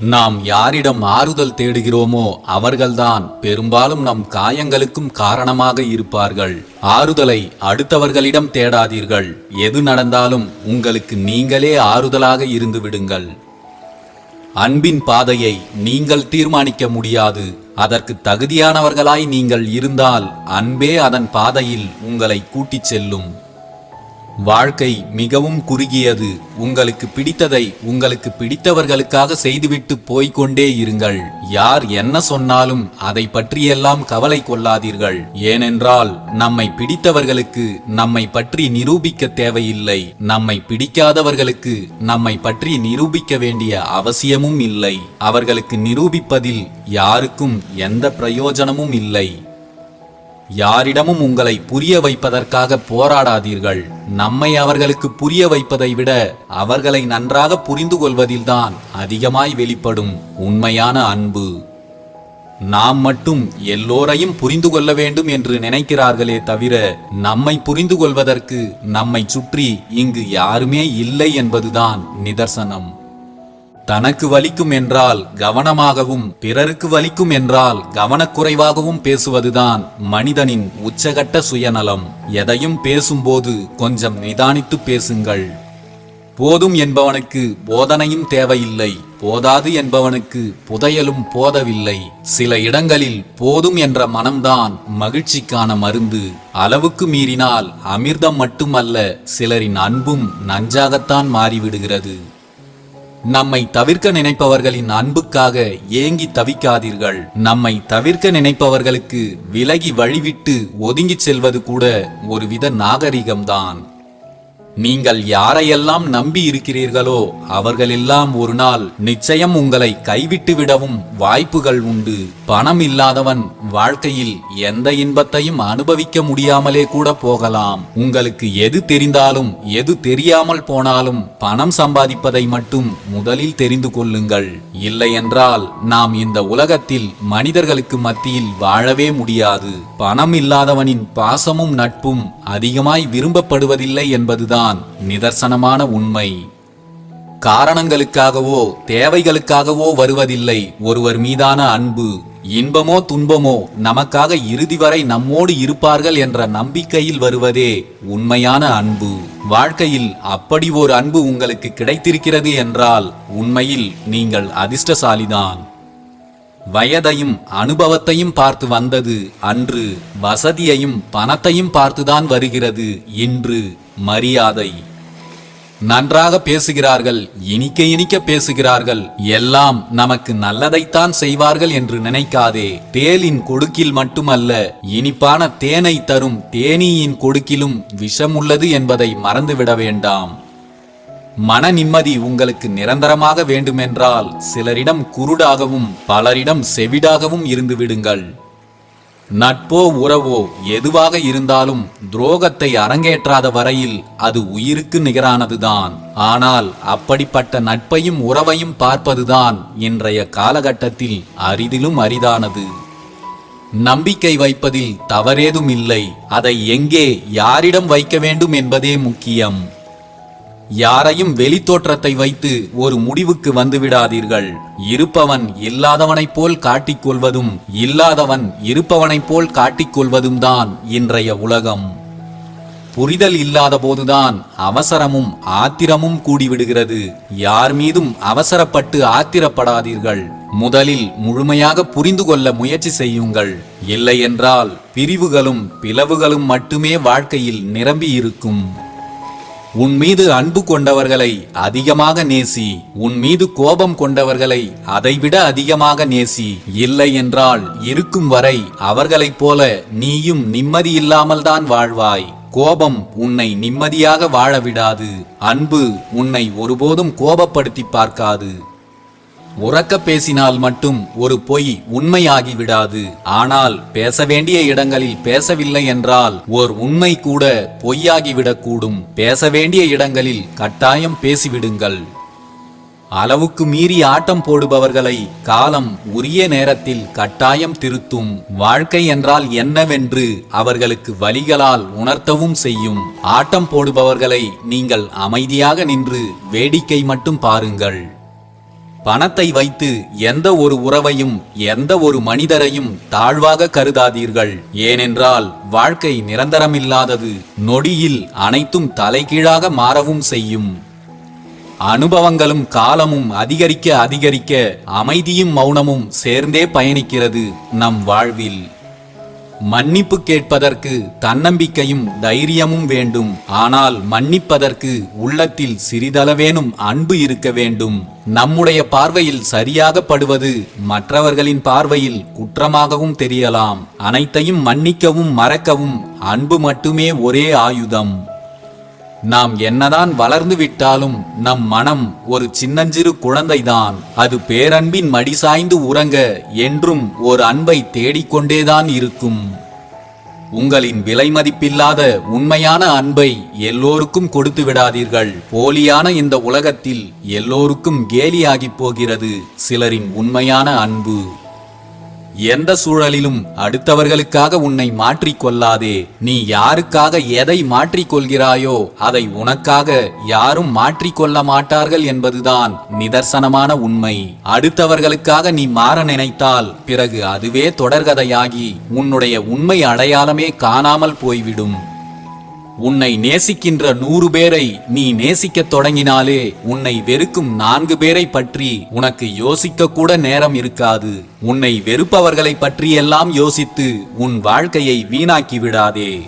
நாம் யாரிடம் ஆறுதல் தேடுகிறோமோ அவர்கள்தான் பெரும்பாலும் நம் காயங்களுக்கும் காரணமாக இருப்பார்கள். ஆறுதலை அடுத்தவர்களிடம் தேடாதீர்கள். எது நடந்தாலும் உங்களுக்கு நீங்களே ஆறுதலாக இருந்து விடுங்கள். அன்பின் பாதையை நீங்கள் தீர்மானிக்க முடியாது. அதற்கு தகுதியானவர்களாய் நீங்கள் இருந்தால் அன்பே அதன் பாதையில் உங்களை கூட்டிச் செல்லும். வாழ்க்கை மிகவும் குறுகியது. உங்களுக்கு பிடித்ததை உங்களுக்கு பிடித்தவர்களுக்காக செய்துவிட்டு போய்கொண்டே இருங்கள். யார் என்ன சொன்னாலும் அதை பற்றியெல்லாம் கவலை கொள்ளாதீர்கள். ஏனென்றால் நம்மை பிடித்தவர்களுக்கு நம்மை பற்றி நிரூபிக்க தேவையில்லை. நம்மை பிடிக்காதவர்களுக்கு நம்மை பற்றி நிரூபிக்க வேண்டிய அவசியமும் இல்லை. அவர்களுக்கு நிரூபிப்பதில் யாருக்கும் எந்த பிரயோஜனமும் இல்லை. யாரிடமும் உங்களை புரிய வைப்பதற்காக போராடாதீர்கள். நம்மை அவர்களுக்கு புரிய வைப்பதை விட அவர்களை நன்றாக புரிந்து கொள்வதில்தான் அதிகமாய் வெளிப்படும் உண்மையான அன்பு. நாம் மட்டும் எல்லோரையும் புரிந்து கொள்ள வேண்டும் என்று நினைக்கிறார்களே தவிர நம்மை புரிந்து கொள்வதற்கு நம்மை சுற்றி இங்கு யாருமே இல்லை என்பதுதான் நிதர்சனம். தனக்கு வலிக்கும் என்றால் கவனமாகவும் பிறருக்கு வலிக்கும் என்றால் கவனக்குறைவாகவும் பேசுவதுதான் மனிதனின் உச்சகட்ட சுயநலம். எதையும் பேசும்போது கொஞ்சம் நிதானித்து பேசுங்கள். போதும் என்பவனுக்கு போதனையும் தேவையில்லை. போதாது என்பவனுக்கு புதையலும் போதவில்லை. சில இடங்களில் போதும் என்ற மனம்தான் மகிழ்ச்சிக்கான மருந்து. அளவுக்கு மீறினால் அமிர்தம் மட்டுமல்ல சிலரின் அன்பும் நஞ்சாகத்தான் மாறிவிடுகிறது. நம்மை தவிர்க்க நினைப்பவர்களின் அன்புக்காக ஏங்கி தவிக்காதீர்கள். நம்மை தவிர்க்க நினைப்பவர்களுக்கு விலகி வழிவிட்டு ஒதுங்கிச் செல்வது கூட ஒருவித நாகரிகம்தான். நீங்கள் யாரையெல்லாம் நம்பி இருக்கிறீர்களோ அவர்களெல்லாம் ஒரு நாள் நிச்சயம் உங்களை கைவிட்டு விடவும் வாய்ப்புகள் உண்டு. பணம் இல்லாதவன் வாழ்க்கையில் எந்த இன்பத்தையும் அனுபவிக்க முடியாமலே கூட போகலாம். உங்களுக்கு எது தெரிந்தாலும் எது தெரியாமல் போனாலும் பணம் சம்பாதிப்பதை மட்டும் முதலில் தெரிந்து கொள்ளுங்கள். இல்லை என்றால் நாம் இந்த உலகத்தில் மனிதர்களுக்கு மத்தியில் வாழவே முடியாது. பணம் இல்லாதவனின் பாசமும் நட்பும் அதிகமாய் விரும்பப்படுவதில்லை என்பதுதான் நிதர்சனமான உண்மை. காரணங்களுக்காகவோ தேவைகளுக்காகவோ வருவதில்லை ஒருவர் மீதான அன்பு. இன்பமோ துன்பமோ நமக்காக இறுதி வரை நம்மோடு இருப்பார்கள் என்ற நம்பிக்கையில் வருவதே உண்மையான அன்பு. வாழ்க்கையில் அப்படி ஒரு அன்பு உங்களுக்கு கிடைத்திருக்கிறது என்றால் உண்மையில் நீங்கள் அதிர்ஷ்டசாலிதான். வயதையும் அனுபவத்தையும் பார்த்து வந்தது அன்று வசதியையும் பணத்தையும் பார்த்துதான் வருகிறது இன்று மரியாதை. நன்றாக பேசுகிறார்கள் இனிக்க இனிக்க பேசுகிறார்கள் எல்லாம் நமக்கு நல்லதைத்தான் செய்வார்கள் என்று நினைக்காதே. தேலின் கொடுக்கில் மட்டுமல்ல இனிப்பான தேனை தரும் தேனீயின் கொடுக்கிலும் விஷம் உள்ளது என்பதை மறந்துவிட வேண்டாம். மன நிம்மதி உங்களுக்கு நிரந்தரமாக வேண்டுமென்றால் சிலரிடம் குருடாகவும் பலரிடம் செவிடாகவும் இருந்து விடுங்கள். நட்போ உறவோ எதுவாக இருந்தாலும் துரோகத்தை அரங்கேற்றாத வரையில் அது உயிருக்கு நிகரானதுதான். ஆனால் அப்படிப்பட்ட நட்பையும் உறவையும் பார்ப்பதுதான் இன்றைய காலகட்டத்தில் அரிதிலும் அரிதானது. நம்பிக்கை வைப்பதில் தவறேதும் இல்லை அதை எங்கே யாரிடம் வைக்க வேண்டும் என்பதே முக்கியம். யாரையும் வெளித்தோற்றத்தை வைத்து ஒரு முடிவுக்கு வந்துவிடாதீர்கள். இருப்பவன் இல்லாதவனைப் போல் காட்டிக்கொள்வதும் இல்லாதவன் இருப்பவனைப் போல் காட்டிக்கொள்வதும் தான் இன்றைய உலகம். புரிதல் இல்லாத போதுதான் அவசரமும் ஆத்திரமும் கூடிவிடுகிறது. யார் மீதும் அவசரப்பட்டு ஆத்திரப்படாதீர்கள். முதலில் முழுமையாக புரிந்து கொள்ள முயற்சி செய்யுங்கள். இல்லையென்றால் பிரிவுகளும் பிளவுகளும் மட்டுமே வாழ்க்கையில் நிரம்பி இருக்கும் உன் மீது அன்பு கொண்டவர்களை அதிகமாக நேசி உன் மீது கோபம் கொண்டவர்களை அதைவிட அதிகமாக நேசி. இல்லை என்றால் இருக்கும் வரை அவர்களைப் போல நீயும் நிம்மதி இல்லாமல் தான் வாழ்வாய். கோபம் உன்னை நிம்மதியாக வாழ விடாது. அன்பு உன்னை ஒருபோதும் கோபப்படுத்தி பார்க்காது. உறக்க பேசினால் மட்டும் ஒரு பொய் உண்மையாகி விடாது ஆனால் பேச வேண்டிய இடங்களில் பேசவில்லை என்றால் ஓர் உண்மை கூட பொய்யாகிவிடக்கூடும். பேச வேண்டிய இடங்களில் கட்டாயம் பேசிவிடுங்கள். அளவுக்கு மீறி ஆட்டம் போடுபவர்களை காலம் உரிய நேரத்தில் கட்டாயம் திருத்தும். வாழ்க்கை என்றால் என்னவென்று அவர்களுக்கு வழிகளால் உணர்த்தவும் செய்யும். ஆட்டம் போடுபவர்களை நீங்கள் அமைதியாக நின்று வேடிக்கை மட்டும் பாருங்கள். பணத்தை வைத்து எந்த ஒரு உறவையும் எந்த ஒரு மனிதரையும் தாழ்வாக கருதாதீர்கள். ஏனென்றால் வாழ்க்கை நிரந்தரமில்லாதது நொடியில் அனைத்தும் தலைகீழாக மாறவும் செய்யும். அனுபவங்களும் காலமும் அதிகரிக்க அதிகரிக்க அமைதியும் மௌனமும் சேர்ந்தே பயணிக்கிறது நம் வாழ்வில். மன்னிப்பு கேட்பதற்கு தன்னம்பிக்கையும் தைரியமும் வேண்டும். ஆனால் மன்னிப்பதற்கு உள்ளத்தில் சிறிதளவேனும் அன்பு இருக்க வேண்டும். நம்முடைய பார்வையில் சரியாக படுவது மற்றவர்களின் பார்வையில் குற்றமாகவும் தெரியலாம். அனைத்தையும் மன்னிக்கவும் மறக்கவும் அன்பு மட்டுமே ஒரே ஆயுதம். நாம் என்னதான் வளர்ந்து விட்டாலும் நம் மனம் ஒரு சின்னஞ்சிறு குழந்தைதான். அது பேரன்பின் மடி சாய்ந்து உறங்க என்றும் ஒரு அன்பை தேடிக்கொண்டேதான் இருக்கும். உங்களின் விலை மதிப்பில்லாத உண்மையான அன்பை எல்லோருக்கும் கொடுத்து விடாதீர்கள். போலியான இந்த உலகத்தில் எல்லோருக்கும் கேலியாகிப் போகிறது சிலரின் உண்மையான அன்பு. எந்த சூழலிலும் அடுத்தவர்களுக்காக உன்னை மாற்றிக் கொள்ளாதே. நீ யாருக்காக எதை மாற்றிக்கொள்கிறாயோ அதை உனக்காக யாரும் மாற்றிக்கொள்ள மாட்டார்கள் என்பதுதான் நிதர்சனமான உண்மை. அடுத்தவர்களுக்காக நீ மாற நினைத்தால் பிறகு அதுவே தொடர்கதையாகி உன்னுடைய உண்மை அடையாளமே காணாமல் போய்விடும். உன்னை நேசிக்கின்ற நூறு பேரை நீ நேசிக்கத் தொடங்கினாலே உன்னை வெறுக்கும் நான்கு பேரை பற்றி உனக்கு யோசிக்க கூட நேரம் இருக்காது. உன்னை வெறுப்பவர்களை பற்றியெல்லாம் யோசித்து உன் வாழ்க்கையை வீணாக்கி விடாதே.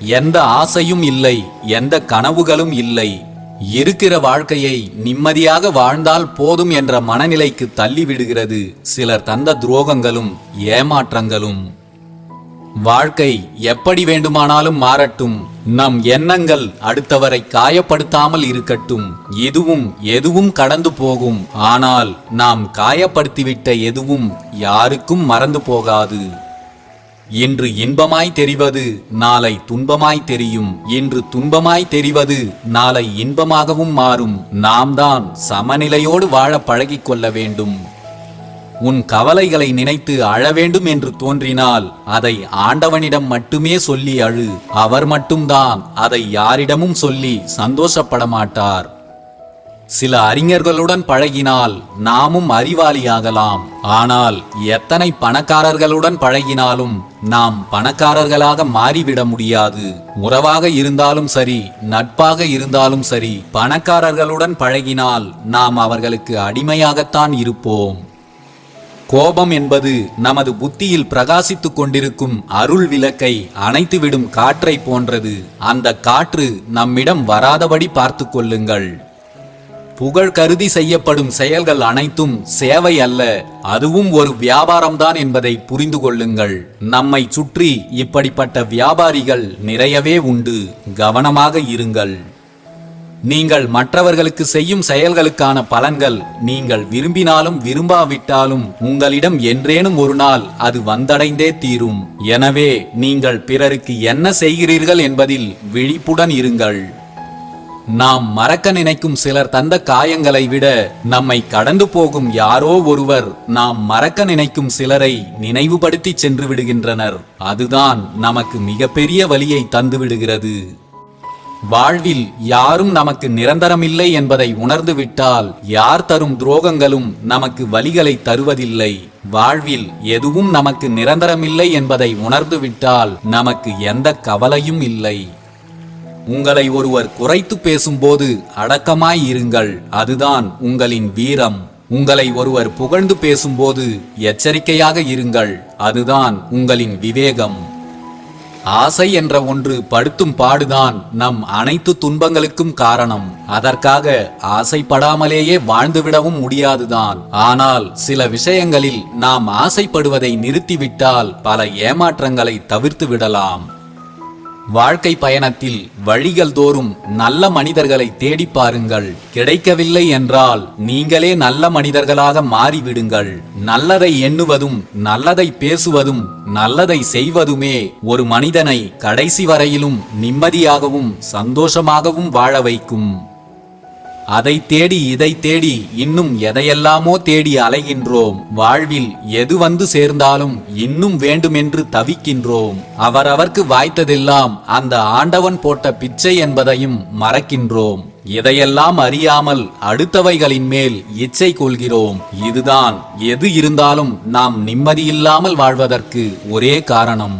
எந்த ஆசையும் இல்லை எந்த கனவுகளும் இல்லை. இருக்கிற வாழ்க்கையை நிம்மதியாக வாழ்ந்தால் போதும் என்ற மனநிலைக்கு தள்ளிவிடுகிறது சிலர் தந்த துரோகங்களும் ஏமாற்றங்களும். வாழ்க்கை எப்படி வேண்டுமானாலும் மாறட்டும். நம் எண்ணங்கள் அடுத்தவரை காயப்படுத்தாமல் இருக்கட்டும். இதுவும் எதுவும் கடந்து போகும். ஆனால் நாம் காயப்படுத்திவிட்ட எதுவும் யாருக்கும் மறந்து போகாது. இன்று இன்பமாய் தெரிவது நாளை துன்பமாய் தெரியும். இன்று துன்பமாய் தெரிவது நாளை இன்பமாகவும் மாறும். நாம் தான் சமநிலையோடு வாழ பழகிக்கொள்ள வேண்டும். உன் கவலைகளை நினைத்து அழ வேண்டும் என்று தோன்றினால் அதை ஆண்டவனிடம் மட்டுமே சொல்லி அழு. அவர் மட்டும்தான் அதை யாரிடமும் சொல்லி சந்தோஷப்பட மாட்டார். சில அறிஞர்களுடன் பழகினால் நாமும் அறிவாளியாகலாம். ஆனால் எத்தனை பணக்காரர்களுடன் பழகினாலும் நாம் பணக்காரர்களாக மாறிவிட முடியாது. உறவாக இருந்தாலும் சரி நட்பாக இருந்தாலும் சரி பணக்காரர்களுடன் பழகினால் நாம் அவர்களுக்கு அடிமையாகத்தான் இருப்போம். கோபம் என்பது நமது புத்தியில் பிரகாசித்துக் கொண்டிருக்கும் அருள் விளக்கை அணைத்துவிடும் காற்றை போன்றது. அந்த காற்று நம்மிடம் வராதபடி பார்த்து கொள்ளுங்கள். புகழ் கருதி செய்யப்படும் செயல்கள் அனைத்தும் சேவை அல்ல அதுவும் ஒரு வியாபாரம்தான் என்பதை புரிந்து கொள்ளுங்கள். நம்மை சுற்றி இப்படிப்பட்ட வியாபாரிகள் நிறையவே உண்டு. கவனமாக இருங்கள். நீங்கள் மற்றவர்களுக்கு செய்யும் செயல்களுக்கான பலன்கள் நீங்கள் விரும்பினாலும் விரும்பாவிட்டாலும் உங்களிடம் என்றேனும் ஒரு நாள் அது வந்தடைந்தே தீரும். எனவே நீங்கள் பிறருக்கு என்ன செய்கிறீர்கள் என்பதில் விழிப்புடன் இருங்கள். நாம் மறக்க நினைக்கும் சிலர் தந்த காயங்களை விட நம்மை கடந்து போகும் யாரோ ஒருவர் நாம் மறக்க நினைக்கும் சிலரை நினைவுபடுத்தி சென்று விடுகின்றனர். அதுதான் நமக்கு மிகப்பெரிய வழியை தந்து விடுகிறது வாழ்வில் யாரும் நமக்கு நிரந்தரமில்லை என்பதை உணர்ந்துவிட்டால் யார் தரும் துரோகங்களும் நமக்கு வலிகளை தருவதில்லை. வாழ்வில் எதுவும் நமக்கு நிரந்தரமில்லை என்பதை உணர்ந்துவிட்டால் நமக்கு எந்த கவலையும் இல்லை. உங்களை ஒருவர் குறைத்து பேசும்போது அடக்கமாய் இருங்கள் அதுதான் உங்களின் வீரம். உங்களை ஒருவர் புகழ்ந்து பேசும்போது எச்சரிக்கையாக இருங்கள் அதுதான் உங்களின் விவேகம். ஆசை என்ற ஒன்று படுத்தும் பாடுதான் நம் அனைத்து துன்பங்களுக்கும் காரணம். அதற்காக ஆசைப்படாமலேயே வாழ்ந்துவிடவும் முடியாதுதான். ஆனால் சில விஷயங்களில் நாம் ஆசைப்படுவதை நிறுத்திவிட்டால் பல ஏமாற்றங்களை தவிர்த்து விடலாம் வாழ்க்கை பயணத்தில் வழிகள் தோறும் நல்ல மனிதர்களை தேடி பாருங்கள். கிடைக்கவில்லை என்றால் நீங்களே நல்ல மனிதர்களாக மாறிவிடுங்கள். நல்லதை எண்ணுவதும் நல்லதை பேசுவதும் நல்லதை செய்வதுமே ஒரு மனிதனை கடைசி வரையிலும் நிம்மதியாகவும் சந்தோஷமாகவும் வாழ வைக்கும். அதை தேடி இதை தேடி இன்னும் எதையெல்லாமோ தேடி அலைகின்றோம். வாழ்வில் எது வந்து சேர்ந்தாலும் இன்னும் வேண்டுமென்று தவிக்கின்றோம். அவரவர்க்கு வாய்த்ததெல்லாம் அந்த ஆண்டவன் போட்ட பிச்சை என்பதையும் மறக்கின்றோம். இதையெல்லாம் அறியாமல் அடுத்தவைகளின் மேல் இச்சை கொள்கிறோம். இதுதான் எது இருந்தாலும் நாம் நிம்மதியில்லாமல் வாழ்வதற்கு ஒரே காரணம்.